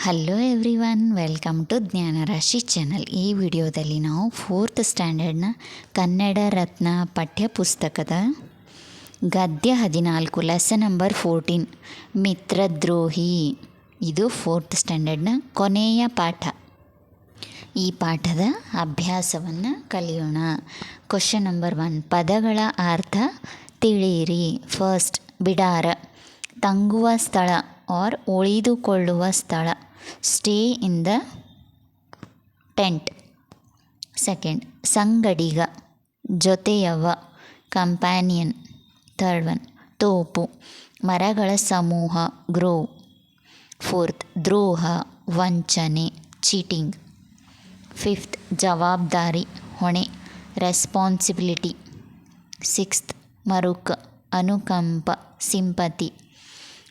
Hello everyone welcome to Jnanarashi channel ಈ ವಿಡಿಯೋದಲ್ಲಿ ನಾವು ಫೋರ್ತ್ ಸ್ಟ್ಯಾಂಡರ್ಡ್ನ ಕನ್ನಡ ರತ್ನ ಪಠ್ಯಪುಸ್ತಕದ ಗದ್ಯ ಹದಿನಾಲ್ಕು ಲೆಸನ್ ನಂಬರ್ ಫೋರ್ಟೀನ್ ಮಿತ್ರದ್ರೋಹಿ ಇದು ಫೋರ್ತ್ ಸ್ಟ್ಯಾಂಡರ್ಡ್ನ ಕೊನೆಯ ಪಾಠ. ಈ ಪಾಠದ ಅಭ್ಯಾಸವನ್ನು ಕಲಿಯೋಣ. ಕ್ವಶನ್ ನಂಬರ್ ಒನ್ ಪದಗಳ ಅರ್ಥ ತಿಳಿಯಿರಿ. ಫಸ್ಟ್ ಬಿಡಾರ, ತಂಗುವ ಸ್ಥಳ. ಆರ್ ಉಳಿದುಕೊಳ್ಳುವ ಸ್ಥಳ. Stay in the tent second ಸಂಗಡಿಗ. ಜೊತೆಯವ. ಕಂಪ್ಯಾನಿಯನ್ ಥರ್ಡ್ ಒನ್ ತೋಪು. ಮರಗಳ ಸಮೂಹ. ಗ್ರೋವ್ ಫೋರ್ತ್ ದ್ರೋಹ. ವಂಚನೆ. ಚೀಟಿಂಗ್ ಫಿಫ್ತ್ ಜವಾಬ್ದಾರಿ. ಹೊಣೆ. ರೆಸ್ಪಾನ್ಸಿಬಿಲಿಟಿ ಸಿಕ್ಸ್ತ್ ಮರುಕ. ಅನುಕಂಪ. ಸಿಂಪತಿ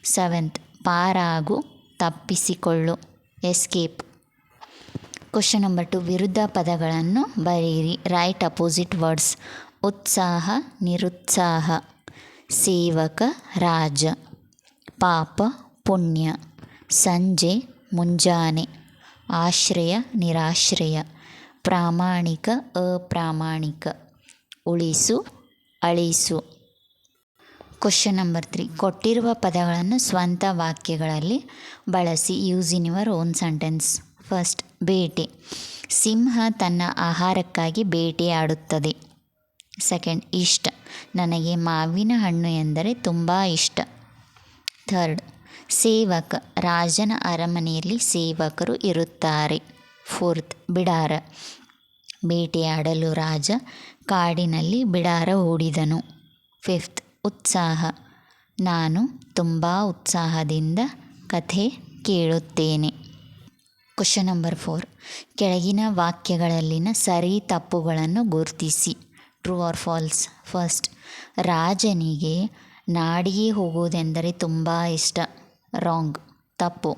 ಸೆವೆಂತ್ ಪಾರಾಗು ತಪ್ಪಿಸಿಕೊಳ್ಳು. ಎಸ್ಕೇಪ್. ಕ್ವಶನ್ ನಂಬರ್ ಟು, ವಿರುದ್ಧ ಪದಗಳನ್ನು ಬರೆಯಿರಿ. Write opposite words. ಉತ್ಸಾಹ, ನಿರುತ್ಸಾಹ. ಸೇವಕ, ರಾಜ. ಪಾಪ, ಪುಣ್ಯ. ಸಂಜೆ, ಮುಂಜಾನೆ. ಆಶ್ರಯ, ನಿರಾಶ್ರಯ. ಪ್ರಾಮಾಣಿಕ, ಅಪ್ರಾಮಾಣಿಕ. ಉಳಿಸು, ಅಳಿಸು. ಕ್ವಶನ್ ನಂಬರ್ ತ್ರೀ ಕೊಟ್ಟಿರುವ ಪದಗಳನ್ನು ಸ್ವಂತ ವಾಕ್ಯಗಳಲ್ಲಿ ಬಳಸಿ use in your own sentence first ಬೇಟೆ. ಸಿಂಹ ತನ್ನ ಆಹಾರಕ್ಕಾಗಿ ಬೇಟೆಯಾಡುತ್ತದೆ ಸೆಕೆಂಡ್ ಇಷ್ಟ. ನನಗೆ ಮಾವಿನ ಹಣ್ಣು ಎಂದರೆ ತುಂಬ ಇಷ್ಟ. ಥರ್ಡ್ ಸೇವಕ. ರಾಜನ ಅರಮನೆಯಲ್ಲಿ ಸೇವಕರು ಇರುತ್ತಾರೆ. ಫೋರ್ತ್ ಬಿಡಾರ. ಬೇಟೆಯಾಡಲು ರಾಜ ಕಾಡಿನಲ್ಲಿ ಬಿಡಾರ ಓಡಿದನು ಫಿಫ್ತ್ ಉತ್ಸಾಹ. ನಾನು ತುಂಬ ಉತ್ಸಾಹದಿಂದ ಕಥೆ ಕೇಳುತ್ತೇನೆ. ಕ್ವಶನ್ ನಂಬರ್ ಫೋರ್ ಕೆಳಗಿನ ವಾಕ್ಯಗಳಲ್ಲಿನ ಸರಿ ತಪ್ಪುಗಳನ್ನು ಗುರುತಿಸಿ. ಟ್ರೂ ಆರ್ ಫಾಲ್ಸ್ ಫಸ್ಟ್ ರಾಜನಿಗೆ ನಾಡಿಗೆ ಹೋಗುವುದೆಂದರೆ ತುಂಬ ಇಷ್ಟ. ರಾಂಗ್ ತಪ್ಪು.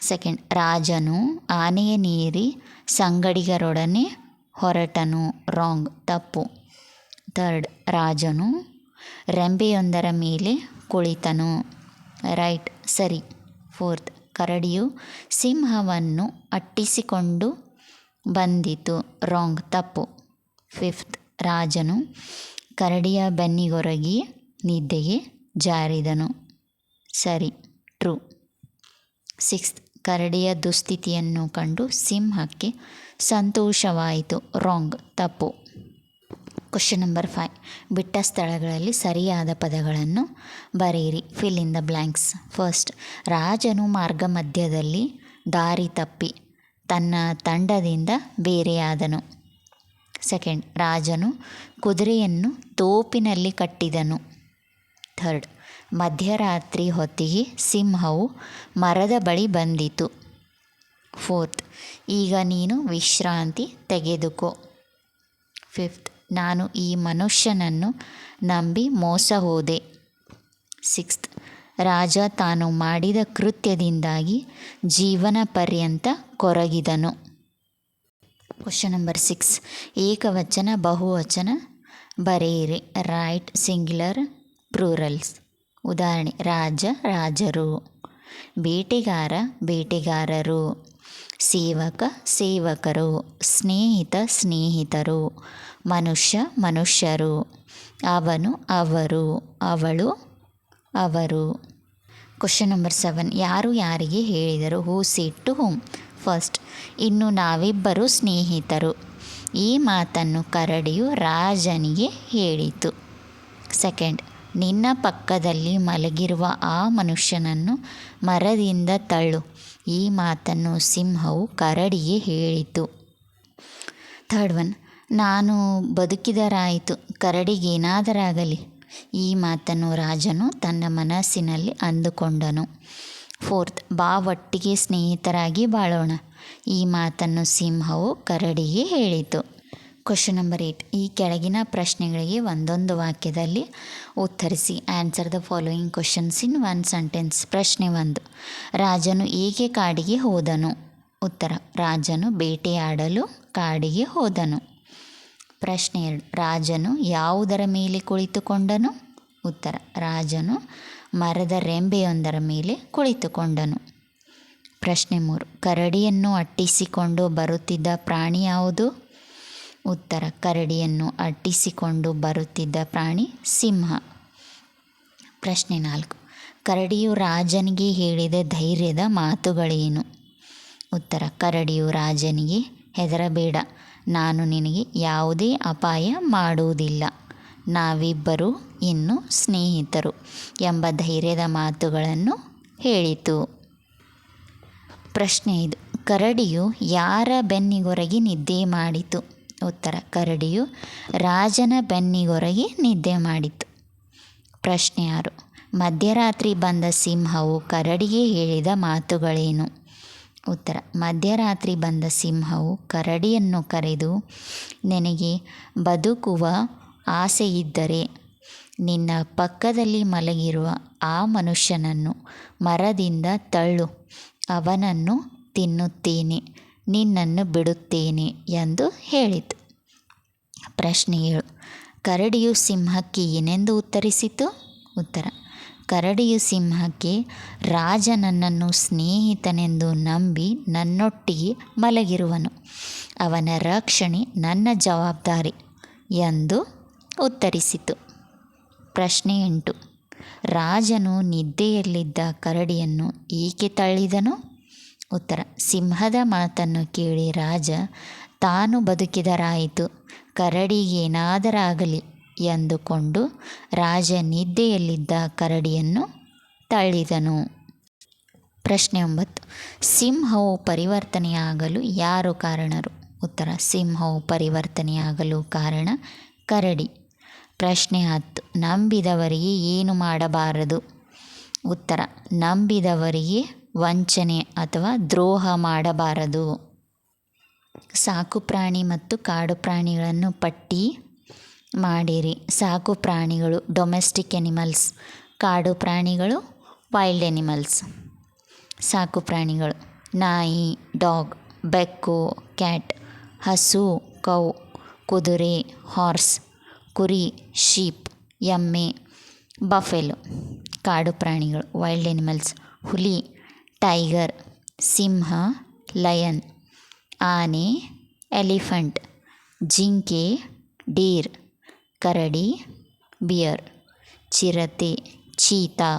ಸೆಕೆಂಡ್ ರಾಜನು ಆನೆಯ ನೀರಿ ಸಂಗಡಿಗರೊಡನೆ ಹೊರಟನು. ರಾಂಗ್ ತಪ್ಪು. ಥರ್ಡ್ ರಾಜನು ರೆಂಬೆಯೊಂದರ ಮೇಲೆ ಕುಳಿತನು. ರೈಟ್, ಸರಿ. ಫೋರ್ತ್, ಕರಡಿಯು ಸಿಂಹವನ್ನು ಅಟ್ಟಿಸಿಕೊಂಡು ಬಂದಿತು. ರಾಂಗ್, ತಪ್ಪು. ಫಿಫ್ತ್, ರಾಜನು ಕರಡಿಯ ಬೆನ್ನಿಗೊರಗಿ ನಿದ್ದೆಗೆ ಜಾರಿದನು. ಸರಿ, ಟ್ರೂ. ಸಿಕ್ಸ್ತ್, ಕರಡಿಯ ದುಸ್ಥಿತಿಯನ್ನು ಕಂಡು ಸಿಂಹಕ್ಕೆ ಸಂತೋಷವಾಯಿತು. ರಾಂಗ್, ತಪ್ಪು. ಕ್ವಶನ್ ನಂಬರ್ ಫೈ ಬಿಟ್ಟ ಸ್ಥಳಗಳಲ್ಲಿ ಸರಿಯಾದ ಪದಗಳನ್ನು ಬರೆಯಿರಿ. Fill in the blanks first ರಾಜನು ಮಾರ್ಗ ಮಧ್ಯದಲ್ಲಿ ದಾರಿ ತಪ್ಪಿ ತನ್ನ ತಂಡದಿಂದ ಬೇರೆಯಾದನು. ಸೆಕೆಂಡ್ ರಾಜನು ಕುದುರೆಯನ್ನು ತೋಪಿನಲ್ಲಿ ಕಟ್ಟಿದನು. ಥರ್ಡ್ ಮಧ್ಯರಾತ್ರಿ ಹೊತ್ತಿಗೆ ಸಿಂಹವು ಮರದ ಬಳಿ ಬಂದಿತು. ಫೋರ್ತ್ ಈಗ ನೀನು ವಿಶ್ರಾಂತಿ ತೆಗೆದುಕೋ. ಫಿಫ್ತ್ ನಾನು ಈ ಮನುಷ್ಯನನ್ನು ನಂಬಿ ಮೋಸ ಹೋದೆ ಸಿಕ್ಸ್ತ್, ರಾಜ ತಾನು ಮಾಡಿದ ಕೃತ್ಯದಿಂದಾಗಿ ಜೀವನ ಪರ್ಯಂತ ಕೊರಗಿದನು. ಕ್ವಶನ್ ನಂಬರ್ ಸಿಕ್ಸ್ ಏಕವಚನ, ಬಹುವಚನ, ಬರೆಯಿರಿ. ರೈಟ್ ಸಿಂಗ್ಯುಲರ್ ಪ್ಲೂರಲ್ಸ್ ಉದಾಹರಣೆ, ರಾಜ, ರಾಜರು. ಬೇಟೆಗಾರ, ಬೇಟೆಗಾರರು. ಸೇವಕ, ಸೇವಕರು, ಸ್ನೇಹಿತ, ಸ್ನೇಹಿತರು, ಮನುಷ್ಯ, ಮನುಷ್ಯರು, ಅವನು, ಅವರು, ಅವಳು, ಅವರು. ಕ್ವಶನ್ ನಂಬರ್ ಸೆವೆನ್ ಯಾರು ಯಾರಿಗೆ ಹೇಳಿದರು? ಹೂ ಸೀಟ್ ಟು ಫಸ್ಟ್ ಇನ್ನು ನಾವಿಬ್ಬರು ಸ್ನೇಹಿತರು. ಈ ಮಾತನ್ನು ಕರಡಿಯು ರಾಜನಿಗೆ ಹೇಳಿತು. ಸೆಕೆಂಡ್ ನಿನ್ನ ಪಕ್ಕದಲ್ಲಿ ಮಲಗಿರುವ ಆ ಮನುಷ್ಯನನ್ನು ಮರದಿಂದ ತಳ್ಳು. ಈ ಮಾತನ್ನು ಸಿಂಹವು ಕರಡಿಗೆ ಹೇಳಿತು. ಥರ್ಡ್ ಒನ್, ನಾನು ಬದುಕಿದರಾಯಿತು, ಕರಡಿಗೇನಾದರಾಗಲಿ? ಈ ಮಾತನ್ನು ರಾಜನು ತನ್ನ ಮನಸ್ಸಿನಲ್ಲಿ ಅಂದುಕೊಂಡನು. ಫೋರ್ತ್, ಬಾ, ಒಟ್ಟಿಗೆ ಸ್ನೇಹಿತರಾಗಿ ಬಾಳೋಣ. ಈ ಮಾತನ್ನು ಸಿಂಹವು ಕರಡಿಗೆ ಹೇಳಿತು. ಕ್ವಶನ್ ನಂಬರ್ ಏಯ್ಟ್ ಈ ಕೆಳಗಿನ ಪ್ರಶ್ನೆಗಳಿಗೆ ಒಂದೊಂದು ವಾಕ್ಯದಲ್ಲಿ ಉತ್ತರಿಸಿ. Answer the following questions in one sentence ಪ್ರಶ್ನೆ ಒಂದು. ರಾಜನು ಏಕೆ ಕಾಡಿಗೆ ಹೋದನು? ಉತ್ತರ. ರಾಜನು ಬೇಟೆಯಾಡಲು ಕಾಡಿಗೆ ಹೋದನು. ಪ್ರಶ್ನೆ ಎರಡು. ರಾಜನು ಯಾವುದರ ಮೇಲೆ ಕುಳಿತುಕೊಂಡನು? ಉತ್ತರ. ರಾಜನು ಮರದ ರೆಂಬೆಯೊಂದರ ಮೇಲೆ ಕುಳಿತುಕೊಂಡನು. ಪ್ರಶ್ನೆ ಮೂರು. ಕರಡಿಯನ್ನು ಅಟ್ಟಿಸಿಕೊಂಡು ಬರುತ್ತಿದ್ದ ಪ್ರಾಣಿ ಯಾವುದು? ಉತ್ತರ ಕರಡಿಯನ್ನು ಅಟ್ಟಿಸಿಕೊಂಡು ಬರುತ್ತಿದ್ದ ಪ್ರಾಣಿ ಸಿಂಹ. ಪ್ರಶ್ನೆ ನಾಲ್ಕು. ಕರಡಿಯು ರಾಜನಿಗೆ ಹೇಳಿದ ಧೈರ್ಯದ ಮಾತುಗಳೇನು? ಉತ್ತರ, ಕರಡಿಯು ರಾಜನಿಗೆ, ಹೆದರಬೇಡ. ನಾನು ನಿನಗೆ ಯಾವುದೇ ಅಪಾಯ ಮಾಡುವುದಿಲ್ಲ. ನಾವಿಬ್ಬರು ಇನ್ನು ಸ್ನೇಹಿತರು ಎಂಬ ಧೈರ್ಯದ ಮಾತುಗಳನ್ನು ಹೇಳಿತು. ಪ್ರಶ್ನೆ ಇದು ಕರಡಿಯು ಯಾರ ಬೆನ್ನಿಗೊರಗಿ ನಿದ್ದೆ ಮಾಡಿತು? ಉತ್ತರ. ಕರಡಿಯು ರಾಜನ ಬೆನ್ನಿಗೊರಗಿ ನಿದ್ದೆ ಮಾಡಿತು. ಪ್ರಶ್ನೆ ಆರು. ಮಧ್ಯರಾತ್ರಿ ಬಂದ ಸಿಂಹವು ಕರಡಿಗೆ ಹೇಳಿದ ಮಾತುಗಳೇನು? ಉತ್ತರ. ಮಧ್ಯರಾತ್ರಿ ಬಂದ ಸಿಂಹವು ಕರಡಿಯನ್ನು ಕರೆದು, ನಿನಗೆ ಬದುಕುವ ಆಸೆಯಿದ್ದರೆ ನಿನ್ನ ಪಕ್ಕದಲ್ಲಿ ಮಲಗಿರುವ ಆ ಮನುಷ್ಯನನ್ನು ಮರದಿಂದ ತಳ್ಳು. ಅವನನ್ನು ತಿನ್ನುತ್ತೇನೆ. ನಿನ್ನನ್ನು ಬಿಡುತ್ತೇನೆ ಎಂದು ಹೇಳಿತು. ಪ್ರಶ್ನೆ ಏಳು, ಕರಡಿಯು ಸಿಂಹಕ್ಕೆ ಏನೆಂದು ಉತ್ತರಿಸಿತು? ಉತ್ತರ, ಕರಡಿಯು ಸಿಂಹಕ್ಕೆ, ರಾಜ ನನ್ನನ್ನು ಸ್ನೇಹಿತನೆಂದು ನಂಬಿ ನನ್ನೊಟ್ಟಿಗೆ ಮಲಗಿರುವನು. ಅವನ ರಕ್ಷಣೆ ನನ್ನ ಜವಾಬ್ದಾರಿ ಎಂದು ಉತ್ತರಿಸಿತು. ಪ್ರಶ್ನೆ ಎಂಟು, ರಾಜನು ನಿದ್ದೆಯಲ್ಲಿದ್ದ ಕರಡಿಯನ್ನು ಏಕೆ ತಳ್ಳಿದನು? ಉತ್ತರ, ಸಿಂಹದ ಮಾತನ್ನು ಕೇಳಿ ರಾಜ, ತಾನು ಬದುಕಿದರಾಯಿತು, ಕರಡಿಗೇನಾದರಾಗಲಿ? ಎಂದುಕೊಂಡು ರಾಜ ನಿದ್ದೆಯಲ್ಲಿದ್ದ ಕರಡಿಯನ್ನು ತಳ್ಳಿದನು. ಪ್ರಶ್ನೆ ಒಂಬತ್ತು, ಸಿಂಹವು ಪರಿವರ್ತನೆಯಾಗಲು ಯಾರು ಕಾರಣರು? ಉತ್ತರ, ಸಿಂಹವು ಪರಿವರ್ತನೆಯಾಗಲು ಕಾರಣ ಕರಡಿ. ಪ್ರಶ್ನೆ ಹತ್ತು, ನಂಬಿದವರಿಗೆ ಏನು ಮಾಡಬಾರದು? ಉತ್ತರ, ನಂಬಿದವರಿಗೆ ವಂಚನೆ ಅಥವಾ ದ್ರೋಹ ಮಾಡಬಾರದು. ಸಾಕು ಪ್ರಾಣಿ ಮತ್ತು ಕಾಡು ಪ್ರಾಣಿಗಳನ್ನು ಪಟ್ಟಿ ಮಾಡಿರಿ. ಸಾಕು ಪ್ರಾಣಿಗಳು ಡೊಮೆಸ್ಟಿಕ್ ಎನಿಮಲ್ಸ್ ಕಾಡು ಪ್ರಾಣಿಗಳು ವೈಲ್ಡ್ ಎನಿಮಲ್ಸ್ ಸಾಕು ಪ್ರಾಣಿಗಳು ನಾಯಿ ಡಾಗ್ ಬೆಕ್ಕು ಕ್ಯಾಟ್ ಹಸು, ಕೌ, ಕುದುರೆ ಹಾರ್ಸ್ ಕುರಿ ಶೀಪ್ ಎಮ್ಮೆ ಬಫೆಲು ಕಾಡು ಪ್ರಾಣಿಗಳು ವೈಲ್ಡ್ ಎನಿಮಲ್ಸ್ ಹುಲಿ ಟೈಗರ್ ಸಿಂಹ ಲಯನ್ ಆನೆ ಎಲಿಫೆಂಟ್ ಜಿಂಕೆ ಡೀರ್ ಕರಡಿ ಬಿಯರ್ ಚಿರತೆ cheetah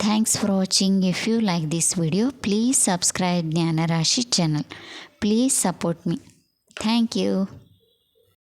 thanks for watching if you like this video please subscribe Jnanarashi channel please support me thank you